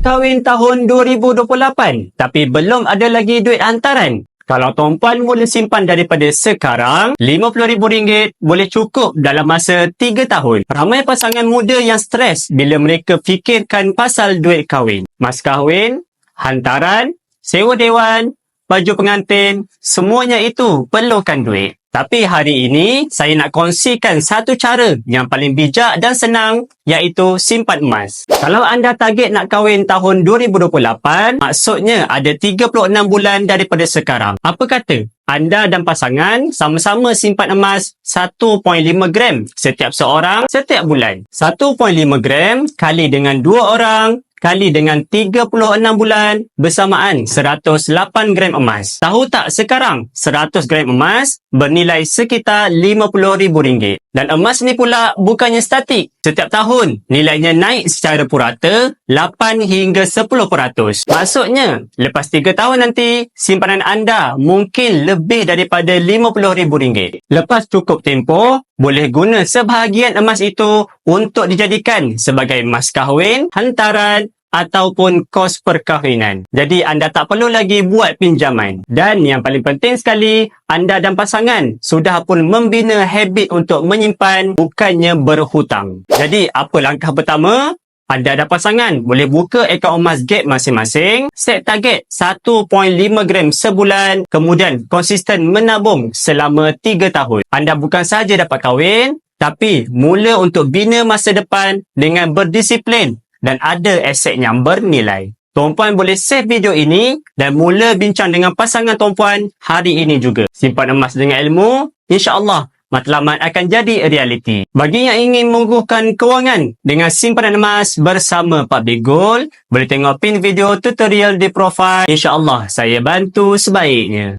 Kahwin tahun 2028 tapi belum ada lagi duit hantaran? Kalau tuan-puan mula simpan daripada sekarang, RM50,000 boleh cukup dalam masa 3 tahun. Ramai pasangan muda yang stres bila mereka fikirkan pasal duit kahwin. Mas kahwin, hantaran, sewa dewan, baju pengantin, semuanya itu perlukan duit. Tapi hari ini, saya nak kongsikan satu cara yang paling bijak dan senang iaitu simpan emas. Kalau anda target nak kahwin tahun 2028, maksudnya ada 36 bulan daripada sekarang. Apa kata? Anda dan pasangan sama-sama simpan emas 1.5 gram setiap seorang setiap bulan. 1.5 gram kali dengan dua orang kali dengan 36 bulan bersamaan 108 gram emas. Tahu tak sekarang 100 gram emas bernilai sekitar RM50,000. Dan emas ni pula bukannya statik. Setiap tahun nilainya naik secara purata 8 hingga 10%. Maksudnya lepas 3 tahun nanti simpanan anda mungkin lebih daripada RM50,000. Lepas cukup tempoh boleh guna sebahagian emas itu untuk dijadikan sebagai mas kahwin, hantaran ataupun kos perkahwinan. Jadi anda tak perlu lagi buat pinjaman. Dan yang paling penting sekali, anda dan pasangan sudah pun membina habit untuk menyimpan bukannya berhutang. Jadi apa langkah pertama? Anda dan pasangan boleh buka akaun emas gap masing-masing, set target 1.5 gram sebulan, kemudian konsisten menabung selama 3 tahun. Anda bukan sahaja dapat kahwin, tapi mula untuk bina masa depan dengan berdisiplin dan ada aset yang bernilai. Tuan-puan boleh save video ini dan mula bincang dengan pasangan tuan-puan hari ini juga. Simpan emas dengan ilmu, insya-Allah matlamat akan jadi realiti. Bagi yang ingin mengukuhkan kewangan dengan simpanan emas bersama Public Gold, boleh tengok pin video tutorial di profil. InsyaAllah saya bantu sebaiknya.